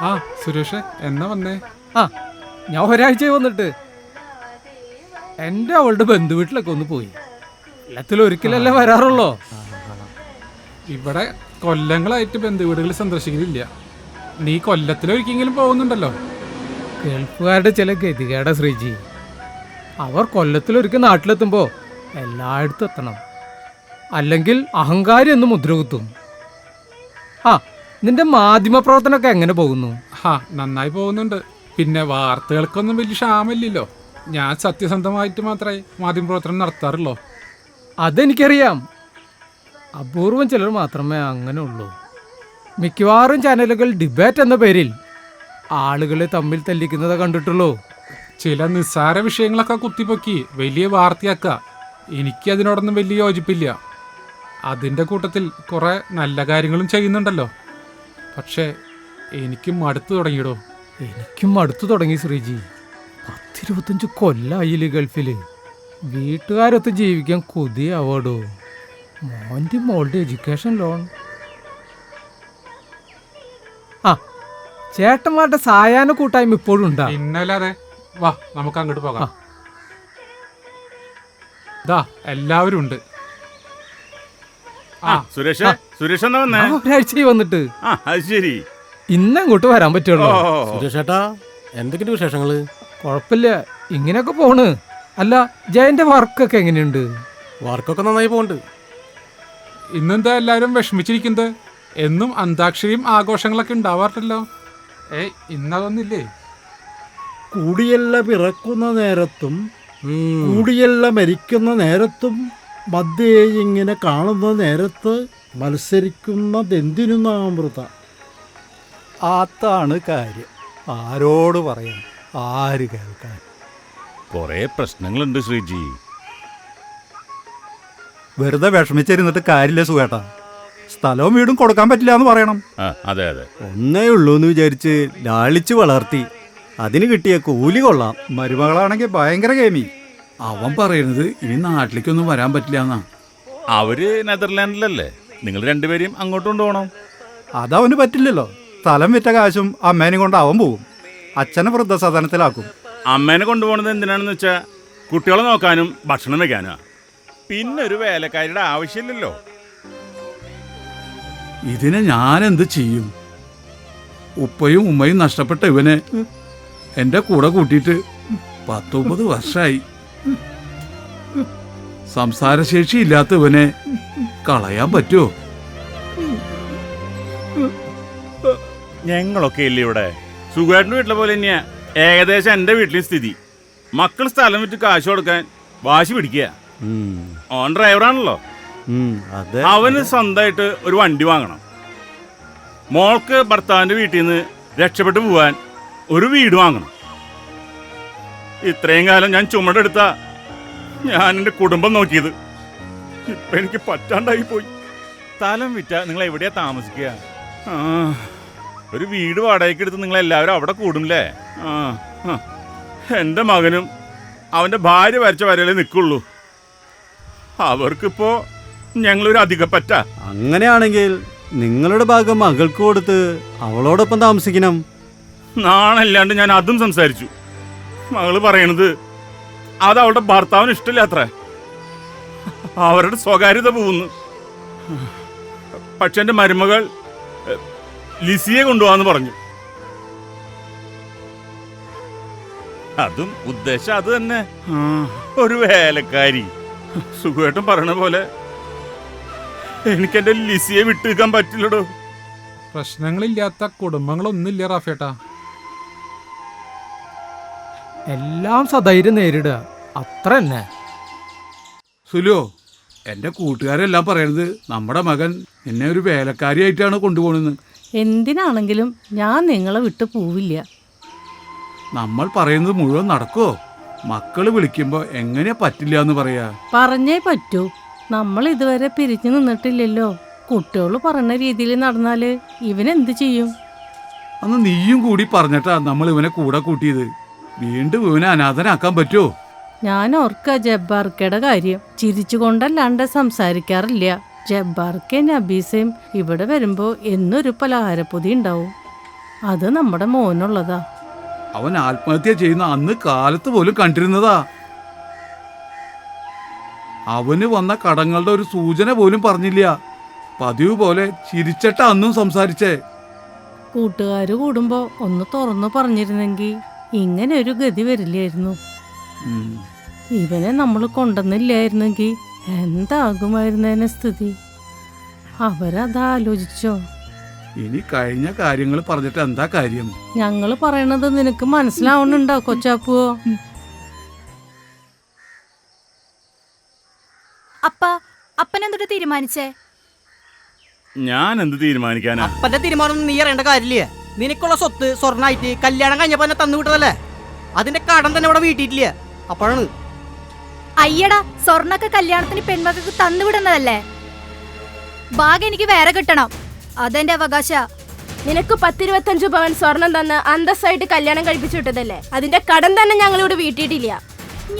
ആ സുരേഷ് എന്നാ വന്നേ? ആ ഞാൻ ഒരാഴ്ച വന്നിട്ട്. എന്റെ അവളുടെ ബന്ധു വീട്ടിലൊക്കെ ഒന്ന് പോയി. കൊല്ലത്തിൽ ഒരിക്കലല്ലേ വരാറുള്ളോ? ഇവിടെ കൊല്ലങ്ങളായിട്ട് ബന്ധു വീടുകൾ സന്ദർശിക്കുന്നില്ല. നീ കൊല്ലത്തിലൊരിക്കെങ്കിലും പോകുന്നുണ്ടല്ലോ. ഗൾഫുകാരുടെ ചില ഗതികേടാ ശ്രീജി. അവർ കൊല്ലത്തിലൊരിക്കൽ നാട്ടിലെത്തുമ്പോൾ എല്ലായിടത്തും എത്തണം. അല്ലെങ്കിൽ അഹങ്കാരി എന്ന് മുദ്ര കുത്തും. ആ നിന്റെ മാധ്യമ പ്രവർത്തനമൊക്കെ എങ്ങനെ പോകുന്നു? ഹാ നന്നായി പോകുന്നുണ്ട്. പിന്നെ വാർത്തകൾക്കൊന്നും വലിയ ക്ഷാമില്ലല്ലോ ഞാൻ സത്യസന്ധമായിട്ട് മാത്രമേ മാധ്യമ പ്രവർത്തനം നടത്താറുള്ളൂ. അതെനിക്കറിയാം. അപൂർവം ചിലർ മാത്രമേ അങ്ങനെ ഉള്ളൂ. മിക്കവാറും ചാനലുകൾ ഡിബേറ്റ് എന്ന പേരിൽ ആളുകളെ തമ്മിൽ തല്ലിക്കുന്നത് കണ്ടിട്ടുള്ളൂ. ചില നിസ്സാര വിഷയങ്ങളൊക്കെ കുത്തിപ്പൊക്കി വലിയ വാർത്തയാക്കുക. എനിക്ക് അതിനോടൊന്നും വലിയ യോജിപ്പില്ല. അതിന്റെ കൂട്ടത്തിൽ കുറേ നല്ല കാര്യങ്ങളും ചെയ്യുന്നുണ്ടല്ലോ. പക്ഷേ എനിക്കും മടുത്തു തുടങ്ങിയിടോ. എനിക്കും മടുത്തു തുടങ്ങി ശ്രീജി. പത്തിരുപത്തഞ്ച് കൊല്ലായില്ലേ ഗൾഫിൽ വീട്ടുകാരൊത്ത് ജീവിക്കാൻ കൊതിയാവോടോ. മോന്റെ മോളുടെ എഡ്യൂക്കേഷൻ ലോൺ. ആ ചേട്ടന്മാരുടെ സായാഹ്ന കൂട്ടായ്മ ഇപ്പോഴും ഉണ്ടാ? പിന്നല്ലാതെ വാ നമുക്ക് അങ്ങോട്ട് പോകാം. ദാ എല്ലാവരും ഉണ്ട്. സുരേഷ് സുരേഷ് എന്നാ വന്നേ? ആ, ഒരാഴ്ചയായി വന്നിട്ട്. ആ അത് ശരി. ഇന്നങ്ങോട്ട് വരാൻ പറ്റുള്ളൂ. സുരേഷേട്ടാ എന്തൊക്കെയുണ്ട് വിശേഷങ്ങൾ? കുഴപ്പമില്ല. ഇങ്ങനെയൊക്കെ പോണ്. അല്ല ജയന്റെ വർക്കൊക്കെ എങ്ങനെയുണ്ട്? വർക്കൊക്കെ നന്നായി പോണ്ട് ഇന്നെന്താ എല്ലാവരും വിഷമിച്ചിരിക്കുന്നത്? എന്നും അന്താക്ഷരിയും ആഘോഷങ്ങളൊക്കെ ഉണ്ടാവാറില്ലല്ലോ. ഏ ഇന്നതൊന്നില്ലേ കൂടിയല്ല പിറക്കുന്ന നേരത്തും. കൂടിയല്ല മരിക്കുന്ന നേരത്തും മധ്യേ ഇങ്ങനെ കാണുന്ന നേരത്ത് മത്സരിക്കുന്നതെന്തിനു നാമൃത? അതാണ് കാര്യം. ആരോട് പറയാൻ? ആര് കേൾക്കാൻ? കുറെ പ്രശ്നങ്ങളുണ്ട് ശ്രീജി. വെറുതെ വിഷമിച്ചിരുന്നിട്ട് കാര്യമില്ല സുഖേട്ടാ സ്ഥലവും വീടും കൊടുക്കാൻ പറ്റില്ല എന്ന് പറയണം. ആ അതെ അതെ. ഒന്നേ ഉള്ളൂ എന്ന് വിചാരിച്ച് ലാളിച്ച് വളർത്തി. അതിന് കിട്ടിയ കൂലി കൊള്ളാം. മരുമകളാണെങ്കിൽ ഭയങ്കര കേമി അവൻ പറയുന്നത് ഇനി നാട്ടിലേക്കൊന്നും വരാൻ പറ്റില്ല എന്നാ അവർ നെതർലാൻഡിലല്ലേ? നിങ്ങൾ രണ്ടുപേരെയും അങ്ങോട്ട് കൊണ്ടുപോകണം. അതവന് പറ്റില്ലല്ലോ. സ്ഥലം വിറ്റ കാശും അമ്മേനെ കൊണ്ട് അവൻ പോവും. അച്ഛനെ വൃദ്ധസദനത്തിലാക്കും. അമ്മേനെ കൊണ്ടുപോകുന്നത് എന്തിനാണെന്ന് വെച്ചാൽ കുട്ടികളെ നോക്കാനും ഭക്ഷണം വെക്കാനാ. പിന്നെ ഒരു വേലക്കാരിയുടെ ആവശ്യമില്ലല്ലോ. ഇതിനെ ഞാൻ എന്ത് ചെയ്യും? ഉപ്പയും ഉമ്മയും നഷ്ടപ്പെട്ട ഇവനെ എന്റെ കൂടെ കൂട്ടിയിട്ട് പത്തൊമ്പത് വർഷമായി സംസാരശേഷി ഇല്ലാത്തവനെ കളയാൻ പറ്റുമോ? ഞങ്ങളൊക്കെ ഇല്ലേ ഇവിടെ? സുഖമായിട്ട് വീട്ടിലെ പോലെ തന്നെയാ. ഏകദേശം എന്റെ വീട്ടിലെ സ്ഥിതി. മക്കൾ സ്ഥലം വിറ്റ് കാശ് കൊടുക്കാൻ വാശി പിടിക്കുക. ഓൺ ഡ്രൈവറാണല്ലോ. അവന് സ്വന്തമായിട്ട് ഒരു വണ്ടി വാങ്ങണം. മോൾക്ക് ഭർത്താവിന്റെ വീട്ടിൽ നിന്ന് രക്ഷപ്പെട്ടു പോവാൻ ഒരു വീട് വാങ്ങണം. ഇത്രയും കാലം ഞാൻ ചുമടെടുത്ത ഞാൻ എന്റെ കുടുംബം നോക്കിയത്. ഇപ്പൊ എനിക്ക് പറ്റാണ്ടായി പോയി. സ്ഥലം വിറ്റ. നിങ്ങൾ എവിടെയാ താമസിക്കുക? ആ, ഒരു വീട് വാടകയ്ക്ക് എടുത്ത് നിങ്ങൾ എല്ലാവരും അവിടെ കൂടുമല്ലേ ആ ആ. എന്റെ മകനും അവന്റെ ഭാര്യ വരച്ച വരലേ നിൽക്കുള്ളൂ അവർക്കിപ്പോ ഞങ്ങളൊരു അധിക പറ്റ അങ്ങനെയാണെങ്കിൽ നിങ്ങളുടെ ഭാഗം മകൾക്ക് കൊടുത്ത് അവളോടൊപ്പം താമസിക്കണം. നാണല്ലാണ്ട് ഞാൻ അതും സംസാരിച്ചു. മകൾ പറയണത് അത് അവളുടെ ഭർത്താവിന് ഇഷ്ടമില്ല അത്ര. അവരുടെ സ്വകാര്യത പോകുന്നു. പക്ഷെ എന്റെ മരുമകൾ ലിസിയെ കൊണ്ടുപോകാന്ന് പറഞ്ഞു. അതും ഉദ്ദേശം അത് തന്നെ. ഒരു വേലക്കാരി. സുഖമായിട്ടും പറയണ പോലെ. എനിക്ക് എന്റെ ലിസിയെ വിട്ടുനിൽക്കാൻ പറ്റില്ലടോ. പ്രശ്നങ്ങളില്ലാത്ത കുടുംബങ്ങളൊന്നുമില്ല റാഫേട്ടാ. എല്ലാം സധൈര്യം നേരിടുക. അത്ര തന്നെ. സുലു എന്റെ കൂട്ടുകാരെല്ലാം പറയുന്നത് നമ്മുടെ മകൻ എന്നെ ഒരു വേലക്കാരിയായിട്ടാണ് കൊണ്ടുപോകുന്നത് എന്തിനാണെങ്കിലും ഞാൻ നിങ്ങളെ വിട്ടു പോവില്ല. നമ്മൾ പറയുന്നത് മുഴുവൻ നടക്കോ മക്കൾ വിളിക്കുമ്പോ എങ്ങനെ പറ്റില്ല എന്ന് പറയാ. പറഞ്ഞേ പറ്റൂ. നമ്മൾ ഇതുവരെ പിരിഞ്ഞു നിന്നിട്ടില്ലല്ലോ. കുട്ടികൾ പറഞ്ഞ രീതിയിൽ നടന്നാൽ ഇവനെന്ത് ചെയ്യും? അന്ന് നീയും കൂടി പറഞ്ഞിട്ടാ നമ്മൾ ഇവനെ കൂടെ കൂട്ടിയത്. വീണ്ടും ഇവനെ അനാഥനാക്കാൻ പറ്റുമോ ഞാൻ ഓർക്ക ജബ്ബാർക്കയുടെ കാര്യം. ചിരിച്ചുകൊണ്ടല്ലാണ്ട് സംസാരിക്കാറില്ല. ജബ്ബാർക്കെ നബീസയും ഇവിടെ വരുമ്പോ എന്നൊരു പലഹാരപ്പൊതി ഉണ്ടാവും. അത് നമ്മുടെ മോനുള്ളതാ. അവൻ ആത്മഹത്യ ചെയ്യുന്ന അന്ന് കാലത്ത് പോലും കണ്ടിരുന്നതാ. അവന് വന്ന കടങ്ങളുടെ ഒരു സൂചന പോലും പറഞ്ഞില്ല. പതിവ് പോലെ ചിരിച്ചിട്ട അന്നും സംസാരിച്ചേ. കൂട്ടുകാർ കൂടുമ്പോ ഒന്ന് തുറന്നു പറഞ്ഞിരുന്നെങ്കിൽ ഇങ്ങനെ ഒരു ഗതി വരില്ലായിരുന്നു. ഇവനെ നമ്മൾ കൊണ്ടുവന്നില്ലായിരുന്നെങ്കിൽ എന്താകുമായിരുന്നതിനെ സ്ഥിതി? അവരത് ആലോചിച്ചോ. ഇനി കഴിഞ്ഞ കാര്യങ്ങൾ പറഞ്ഞിട്ട് എന്താ കാര്യം? ഞങ്ങൾ പറയണത് നിനക്ക് മനസ്സിലാവണുണ്ടോ കൊച്ചാപ്പുവോ? അപ്പ അപ്പൻ തീരുമാനിച്ചേ? ഞാൻ എന്ത് തീരുമാനിക്കാനാ? അപ്പന്റെ തീരുമാനം നീ അറിയേണ്ട കാര്യമില്ല. നിനക്കുള്ള സ്വത്ത് സ്വർണമായിട്ട് കല്യാണം കഴിഞ്ഞപ്പോ എന്നെ തന്നു വിട്ടതല്ലേ? അതിന്റെ കടം തന്നെ ഇവിടെ വീട്ടിട്ടില്ല അപ്പോഴാണ്. അയ്യടാ സ്വർണൊക്കെ കല്യാണത്തിന് പെൺമക്കൾക്ക് തന്നുവിടുന്നതല്ലേ ഭാഗം എനിക്ക് വേറെ കിട്ടണം. അതെന്റെ അവകാശ. നിനക്ക് പത്തിരുപത്തഞ്ചു പവൻ സ്വർണം തന്ന് അന്തസ്സായിട്ട് കല്യാണം കഴിപ്പിച്ചു വിട്ടതല്ലേ? അതിന്റെ കടം തന്നെ ഞങ്ങളിവിടെ വീട്ടിട്ടില്ല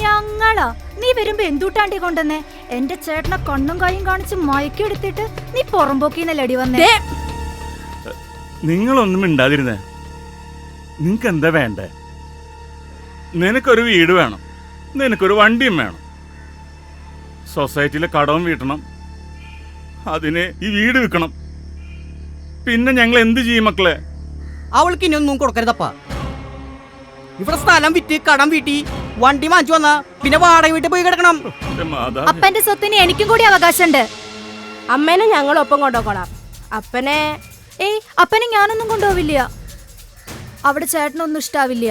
ഞങ്ങളാ? നീ വരുമ്പോ എന്തുട്ടാണ്ടി കൊണ്ടുവന്നേ? എന്റെ ചേട്ടനെ കണ്ണും കായും കാണിച്ച് മയക്കെടുത്തിട്ട് നീ പുറമ്പോക്കിന്നല്ലടി വന്നേ? നിങ്ങളൊന്നും മിണ്ടാതിരുന്നേ. നിങ്ങൾക്ക് എന്താ വേണ്ടേ? നിനക്കൊരു വീട് വേണം. നിനക്കൊരു വണ്ടിയും വേണം. സൊസൈറ്റിയിലെ കടവും വീട്ടണം. അതിന് ഈ വീട് വിൽക്കണം. പിന്നെ ഞങ്ങൾ എന്ത് ചെയ്യും മക്കളെ? അവൾക്ക് ഇനി ഒന്നും കൊടുക്കരുതപ്പ. ഇവിടെ സ്ഥലം വിറ്റ് കടം വീട്ടി വണ്ടി വാങ്ങിച്ചു വന്ന പിന്നെ വാടക വീട്ടിൽ പോയി കിടക്കണം. എന്റെ. അപ്പന്റെ സ്വത്തിന് എനിക്കും കൂടി അവകാശമുണ്ട്. അമ്മേനെ ഞങ്ങളൊപ്പം കൊണ്ടുപോകണം. അപ്പനെ അപ്പനെ ഞാനൊന്നും കൊണ്ടുപോവില്ല. അവിടെ ചേട്ടനൊന്നും ഇഷ്ടാവില്ല.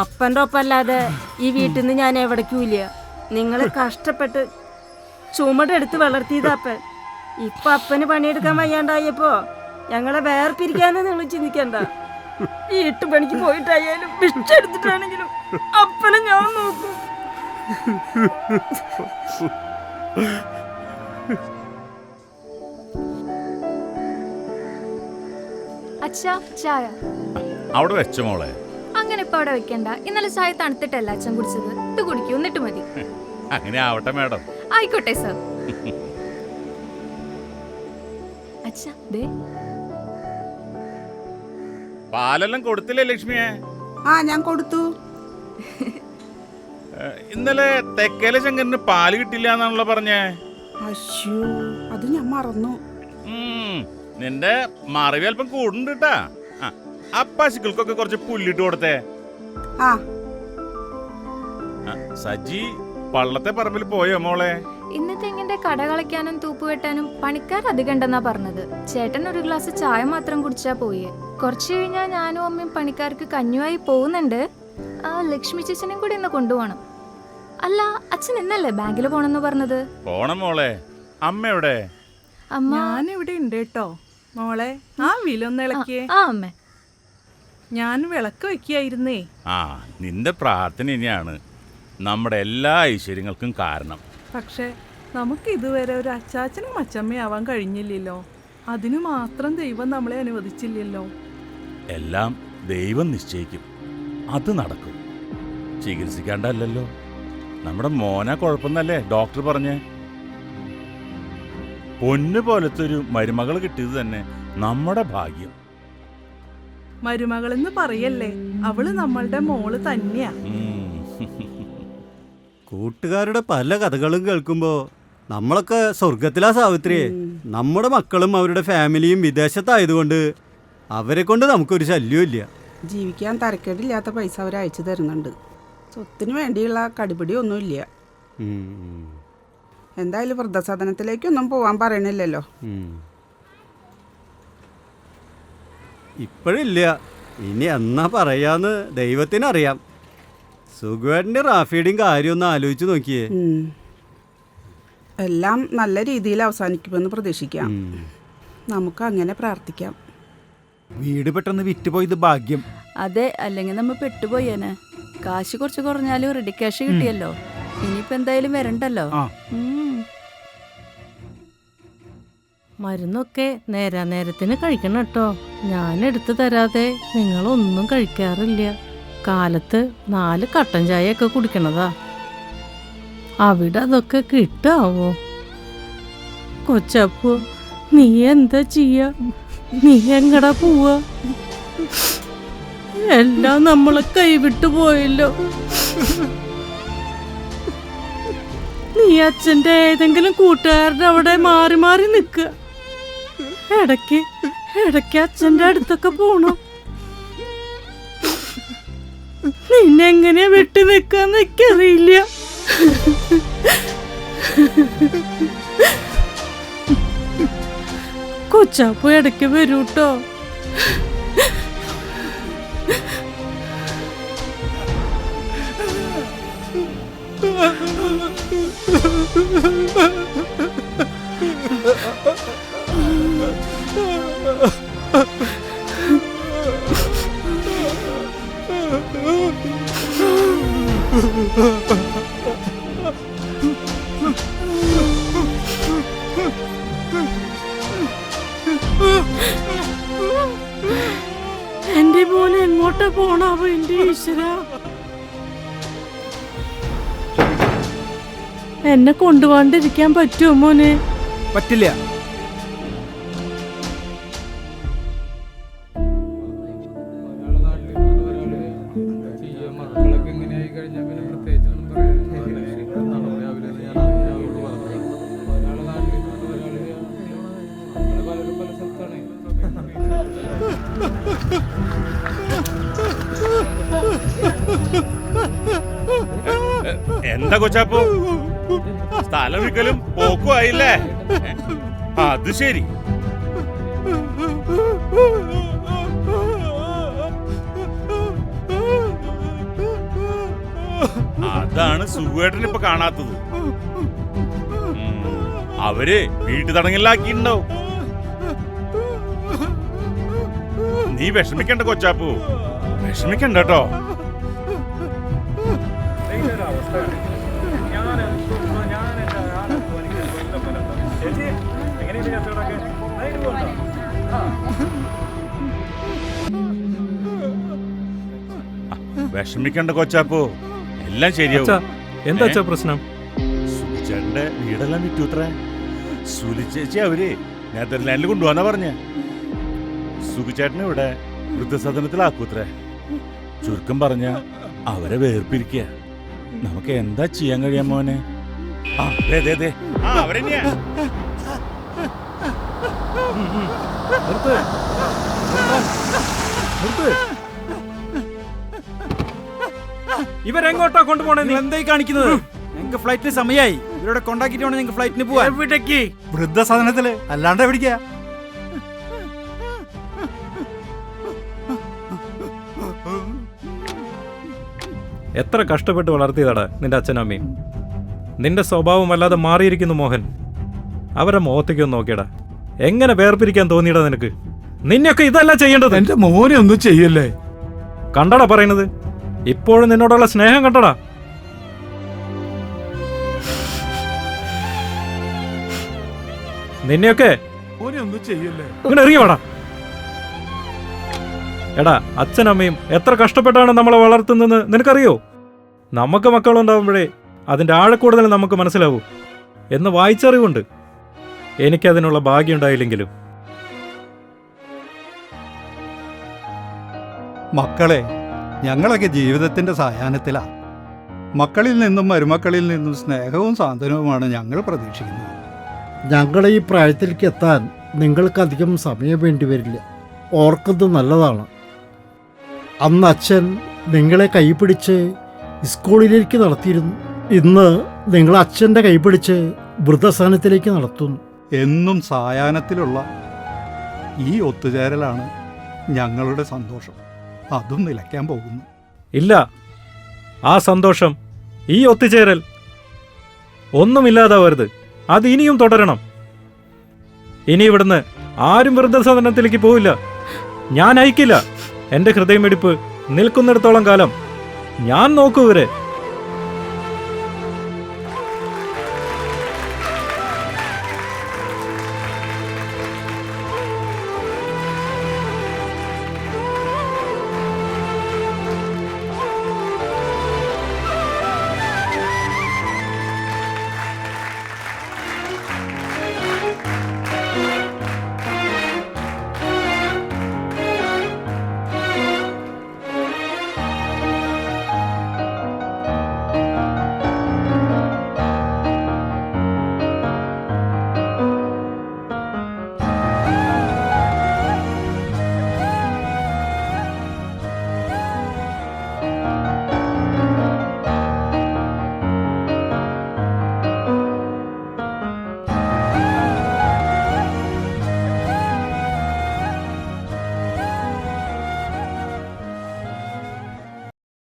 അപ്പന്റെ ഒപ്പല്ലാതെ ഈ വീട്ടിൽ നിന്ന് ഞാൻ എവിടേക്കൂല്ല നിങ്ങൾ കഷ്ടപ്പെട്ട് ചുമടെടുത്ത് വളർത്തിയത് അപ്പൻ. ഇപ്പൊ അപ്പന് പണിയെടുക്കാൻ വയ്യാണ്ടായപ്പോ ഞങ്ങളെ വേർപിരിക്കാന്ന് നിങ്ങൾ ചിന്തിക്കണ്ട. വീട്ടുപണിക്ക് പോയിട്ടായാലും വിഷെടുത്തിട്ടാണെങ്കിലും അപ്പനെ ഞാൻ നോക്കും. അച്ഛാ ചായ. അവിടെ വെച്ച മോളെ. അങ്ങനെ ഇപ്പൊ അവിടെ വെക്കണ്ട. ഇന്നലെ ചായ തണുത്തിട്ടല്ല അച്ഛൻ കുടിച്ചത്. ഇത് കുടിക്കൂ എന്നിട്ട് മതി. അങ്ങനെ ആവട്ടെ മാഡം. ആയിക്കോട്ടെ സർ. അച്ഛാ ദേ. പാലെല്ലാം കൊടുത്തില്ലേ ലക്ഷ്മിയെ? ആ ഞാൻ കൊടുത്തു. ഇന്നലെ തെക്കേല ശങ്കരന് പാൽ കിട്ടില്ല എന്നാണല്ലോ പറഞ്ഞേ. അശ്യോ അത് ഞാൻ മറന്നു. ഉം, നിന്റെ മറിവ് അല്പം കൂടുന്നുണ്ട് കേട്ടാ ആ, പശുക്കൾക്കൊക്കെ കുറച്ച് പുല്ലിട്ട് കൊടുത്തേ. ആ. സജി പള്ളത്തെ പറമ്പിൽ പോയോ മോളെ? ഇന്നത്തെ തെങ്ങിന്റെ കട കളിക്കാനും തൂപ്പ് വെട്ടാനും പണിക്കാർ അധികം ഉണ്ടെന്നാ പറഞ്ഞത്. ചേട്ടൻ ഒരു ഗ്ലാസ് ചായ മാത്രം കുടിച്ചാ പോയേ. കുറച്ചു കഴിഞ്ഞാ ഞാനും അമ്മയും പണിക്കാർക്ക് കഞ്ഞുവായി പോകുന്നുണ്ട്. ആ ലക്ഷ്മി ചേച്ചനെയും കൂടി ഇന്ന് കൊണ്ടുപോകണം. അല്ല അച്ഛൻ ഇന്നല്ലേ ബാങ്കിൽ പോണെന്ന് പറഞ്ഞത്? പോണം മോളെ. അമ്മ എവിടെ? അമ്മ ഞാൻ ഇവിടെ ഉണ്ട് കേട്ടോ. മോളെ ആ വിലൊന്ന് ഇളക്കിയേ. ആ അമ്മേ. ഞാൻ വിളക്ക് വെക്കായിരുന്നേ ആ നിന്റെ പ്രാർത്ഥന ഇനിയാണ്. നമ്മുടെ എല്ലാ ഐശ്വര്യങ്ങൾക്കും കാരണം. പക്ഷേ നമുക്ക് ഇതുവരെ ഒരു അച്ചാച്ചനും അച്ചമ്മയാവാൻ കഴിഞ്ഞില്ലല്ലോ. അതിനു മാത്രം ദൈവം നമ്മളെ അനുവദിച്ചില്ലല്ലോ. എല്ലാം ദൈവം നിശ്ചയിക്കും. അത് നടക്കും. ചികിത്സിക്കാണ്ടല്ലോ നമ്മുടെ മോനെ കുഴപ്പമെന്നല്ലേ ഡോക്ടർ പറഞ്ഞേ? പൊന്നു പോലത്തെ ഒരു മരുമകൾ കിട്ടിയത് തന്നെ നമ്മുടെ ഭാഗ്യം. മരുമകളെന്ന് പറയല്ലേ അവൾ നമ്മളുടെ മോൾ തന്നെയാ. കൂട്ടുകാരുടെ പല കഥകളും കേൾക്കുമ്പോ നമ്മളൊക്കെ സ്വർഗത്തിലാ സാവിത്രിയെ. നമ്മുടെ മക്കളും അവരുടെ ഫാമിലിയും വിദേശത്തായതുകൊണ്ട് അവരെ കൊണ്ട് നമുക്കൊരു ശല്യവും ഇല്ല. ജീവിക്കാൻ തരക്കേടില്ലാത്ത പൈസ അവർ അയച്ചു തരുന്നുണ്ട്. സ്വത്തിന് വേണ്ടിയുള്ള കടിപിടി ഒന്നുമില്ല. എന്തായാലും വൃദ്ധസദനത്തിലേക്കൊന്നും പോവാൻ പറയണില്ലല്ലോ. ഇപ്പോഴില്ല. ഇനി എന്നാ പറയാന്ന് ദൈവത്തിനറിയാം. സുഖുവേട്ടന്റെ റാഫിയുടെയും കാര്യം ഒന്ന് ആലോചിച്ച് നോക്കിയേ. എല്ലാം നല്ല രീതിയിൽ അവസാനിക്കുമെന്ന് പ്രതീക്ഷിക്കാം. നമുക്ക് അങ്ങനെ പ്രാർത്ഥിക്കാം. വീട് പെട്ടെന്ന് വിറ്റുപോയത് ഭാഗ്യം. അതെ അല്ലെങ്കിൽ നമ്മ പെട്ടുപോയേനെ. കാശ് കുറച്ച് കുറഞ്ഞാലും റെഡി ക്യാഷ് കിട്ടിയല്ലോ. ഇനിയിപ്പോ എന്തായാലും വരണ്ടല്ലോ? മരുന്നൊക്കെ നേരാ നേരത്തിന് കഴിക്കണം കേട്ടോ. ഞാൻ എടുത്തു തരാതെ നിങ്ങളൊന്നും കഴിക്കാറില്ല. കാലത്ത് നാല് കട്ടൻ ചായ ഒക്കെ കുടിക്കണതാ. അവിടെ അതൊക്കെ കിട്ടാവോ? കൊച്ചപ്പു നീ എന്താ ചെയ്യ? നീ എങ്ങടാ പോവാ? എല്ലാം നമ്മളെ കൈവിട്ടു പോയല്ലോ. നീ അച്ഛന്റെ ഏതെങ്കിലും കൂട്ടുകാരുടെ അവിടെ മാറി മാറി നിൽക്കുക ഇടയ്ക്ക് ഇടയ്ക്ക് അച്ഛന്റെ അടുത്തൊക്കെ പോണോ. നിന്നെങ്ങനെയാ വെട്ടി നിൽക്കാന്ന് എനിക്കറിയില്ല. കൊച്ചാപ്പു ഇടയ്ക്ക് വരൂട്ടോ. പോണാവോ എന്റെ ഈശ്വര? എന്നെ കൊണ്ടുപോകാണ്ടിരിക്കാൻ പറ്റുമോ മോനെ? പറ്റില്ല. എന്താ കൊച്ചാപ്പോ? സ്ഥലം വിക്കലും പോക്കും ആയില്ലേ? അത് ശരി. അതാണ് സുഖേട്ടൻ ഇപ്പൊ കാണാത്തത്. അവർ വീട്ടു തടങ്കലിലാക്കിയിട്ടുണ്ടാവും. നീ വിഷമിക്കണ്ട കൊച്ചാപ്പു. വിഷമിക്കണ്ട കേട്ടോ. വിഷമിക്കണ്ട കൊച്ചാപ്പോ. എല്ലാം ശരിയാവും. എന്താ അച്ഛാ? പ്രശ്നം? സുലിച്ചേട്ടന്റെ വീടെല്ലാം വിറ്റുത്രേ സുലിച്ചേച്ചി അവർ നെതർലാൻഡിൽ കൊണ്ടുപോകാന്നാ പറഞ്ഞ. സുഖിച്ചേട്ടനെ ഇവിടെ വൃദ്ധസദനത്തിലാക്കൂത്രേ ചുരുക്കം പറഞ്ഞ അവരെ വേർപ്പിരിക്കുക നമുക്ക് എന്താ ചെയ്യാൻ കഴിയാൻ മോനെ? ആ ദേ ദേ ദേ. അവരെന്നെയാ. ഇവരെങ്ങോട്ടാ കൊണ്ടുപോണേ എന്തായി കാണിക്കുന്നത്? ഞങ്ങൾക്ക് ഫ്ലൈറ്റിന് സമയമായി ഇവരോട് കൊണ്ടാക്കിട്ട് വേണം ഞങ്ങൾക്ക് ഫ്ലൈറ്റിന് പോവാൻ. എവിടേക്ക്? വൃദ്ധസദനത്തിൽ അല്ലാണ്ട് എവിടേക്കാ? എത്ര കഷ്ടപ്പെട്ട് വളർത്തിയതാടാ നിന്റെ അച്ഛനും അമ്മയും നിന്റെ സ്വഭാവം വല്ലാതെ മാറിയിരിക്കുന്നു മോഹൻ. അവരെ മുഖത്തേക്കൊന്ന് നോക്കിയടാ. എങ്ങനെ വേർപിരിക്കാൻ തോന്നിയടാ നിനക്ക്? നിന്നെയൊക്കെ ഇതല്ല ചെയ്യേണ്ടത്. എന്റെ മോനെ ഒന്നും ചെയ്യല്ലേ? കണ്ടടാ പറയുന്നത്. ഇപ്പോഴും നിന്നോടുള്ള സ്നേഹം കണ്ടടാ. നിന്നെയൊക്കെ ഇങ്ങനെ ഇറങ്ങിവാടാ എടാ അച്ഛനമ്മയും എത്ര കഷ്ടപ്പെട്ടാണ് നമ്മളെ വളർത്തുന്നതെന്ന് നിനക്കറിയോ? നമുക്ക് മക്കളുണ്ടാവുമ്പോഴേ അതിന്റെ ആഴക്കൂടുതൽ നമുക്ക് മനസ്സിലാവൂ എന്ന് വായിച്ചറിവുണ്ട്. എനിക്കതിനുള്ള ഭാഗ്യം ഉണ്ടായില്ലെങ്കിലും മക്കളെ ഞങ്ങളൊക്കെ ജീവിതത്തിന്റെ സായാഹ്നത്തിലാ. മക്കളിൽ നിന്നും മരുമക്കളിൽ നിന്നും സ്നേഹവും സാന്ത്വനവുമാണ് ഞങ്ങൾ പ്രതീക്ഷിക്കുന്നത്. ഞങ്ങൾ ഈ പ്രായത്തിലേക്ക് എത്താൻ നിങ്ങൾക്കധികം സമയം വേണ്ടി വരില്ല. ഓർക്കുന്നത് നല്ലതാണ്. അന്ന് അച്ഛൻ നിങ്ങളെ കൈപിടിച്ച് സ്കൂളിലേക്ക് നടത്തിയിരുന്നു. ഇന്ന് നിങ്ങൾ അച്ഛന്റെ കൈപിടിച്ച് വൃദ്ധസ്ഥാനത്തിലേക്ക് നടത്തുന്നു. എന്നും സായാഹ്നത്തിലുള്ള ഈ ഒത്തുചേരലാണ് ഞങ്ങളുടെ സന്തോഷം. അതും നിലയ്ക്കാൻ പോകുന്നു. ഇല്ല. ആ സന്തോഷം ഈ ഒത്തുചേരൽ ഒന്നുമില്ലാതാവരുത്. അത് ഇനിയും തുടരണം. ഇനി ഇവിടുന്ന് ആരും വൃദ്ധസദനത്തിലേക്ക് പോവില്ല. ഞാൻ അയക്കില്ല എന്റെ ഹൃദയമെടുപ്പ് നിൽക്കുന്നിടത്തോളം കാലം ഞാൻ നോക്കൂ ഇവരെ.